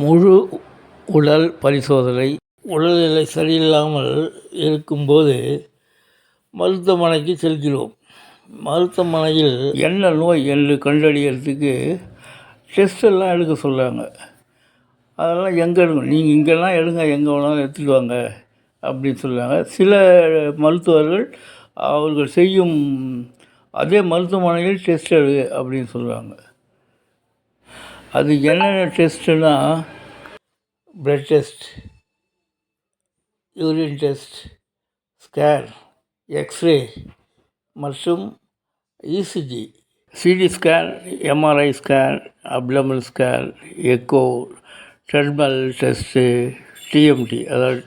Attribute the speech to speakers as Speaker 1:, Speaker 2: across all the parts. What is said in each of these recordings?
Speaker 1: முழு உடல் பரிசோதனை உடல்நிலை சரியில்லாமல் இருக்கும்போது மருத்துவமனைக்கு செல்கிறோம். மருத்துவமனையில் என்ன நோய் என்று கண்டறியறதுக்கு டெஸ்ட் எல்லாம் எடுக்க சொல்கிறாங்க அதெல்லாம் எங்கே எடுங்க நீங்கள் இங்கெல்லாம் எடுங்க எங்கே வேணாலும் எடுத்துகிட்டு வாங்க அப்படின்னு சொல்கிறாங்க சில மருத்துவர்கள் அவர்கள் செய்யும் அதே மருத்துவமனையில் டெஸ்ட் எடு அப்படின்னு சொல்கிறாங்க அது என்னென்ன டெஸ்ட்டுனா blood test urine test scan x ray மற்றும் ECG. CT scan MRI scan abdominal scan echo thermal test TMT அதாவது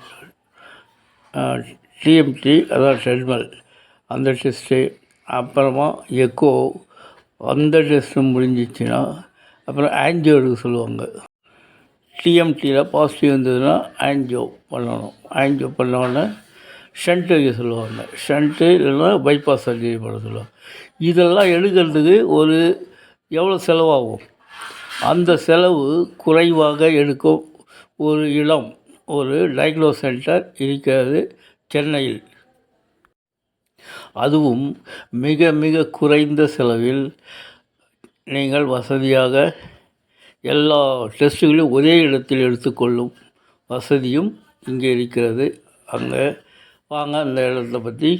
Speaker 1: டிஎம்டி அதாவது டெர்மல் அந்த டெஸ்ட்டு அப்புறமா எக்கோ. அந்த டெஸ்ட்டு முடிஞ்சிச்சுன்னா அப்புறம் ஆன்ஜியோ எடுக்க சொல்லுவாங்க டிஎம்டியில் பாசிட்டிவ் இருந்ததுன்னா ஆன்ஜியோ பண்ணணும். ஆன்ஜியோ பண்ண உடனே ஷண்ட் வைக்க சொல்லுவாங்க. ஷண்ட்டு இல்லைன்னா பைபாஸ் சர்ஜரி பண்ண சொல்லுவாங்க. இதெல்லாம் எடுக்கிறதுக்கு ஒரு எவ்வளோ செலவாகும்? அந்த செலவு குறைவாக எடுக்கும் ஒரு இடம் ஒரு டயக்னோ சென்டர் இருக்கிறது சென்னையில். அதுவும் மிக மிக குறைந்த செலவில் நீங்கள் வசதியாக எல்லா டெஸ்ட்டுகளையும் ஒரே இடத்தில் எடுத்துக்கொள்ளும் வசதியும் இங்கே இருக்கிறது. அங்கே வாங்க அந்த இடத்த பற்றி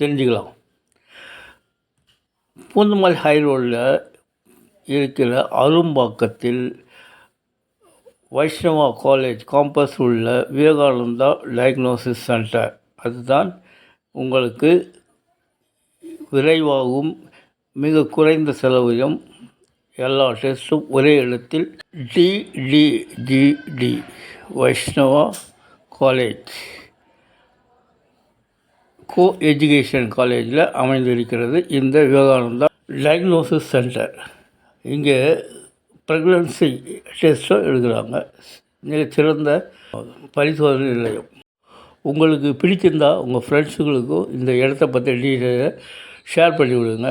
Speaker 1: தெரிஞ்சுக்கலாம். பூந்தமல்லி ஹை ரோடில் இருக்கிற அரும்பாக்கத்தில் வைஷ்ணவா காலேஜ் காம்பஸ் உள்ள விவேகானந்தா டயக்னோசிஸ் சென்டர் அதுதான் உங்களுக்கு விரைவாகவும் மிக குறைந்த செலவிலும் எல்லா டெஸ்ட்டும் ஒரே இடத்தில் DDGD Vaishnava college co education காலேஜில் அமைந்திருக்கிறது இந்த விவேகானந்தா டயக்னோசிஸ் சென்டர் இங்கே ப்ரெக்னன்சி டெஸ்ட்டும் எடுக்கிறாங்க. மிகச்சிறந்த பரிசோதனை நிலையம். உங்களுக்கு பிடிச்சிருந்தா உங்கள் ஃப்ரெண்ட்ஸுங்களுக்கும் இந்த இடத்த பற்றி டீட்டெயிலை ஷேர் பண்ணி விடுங்க.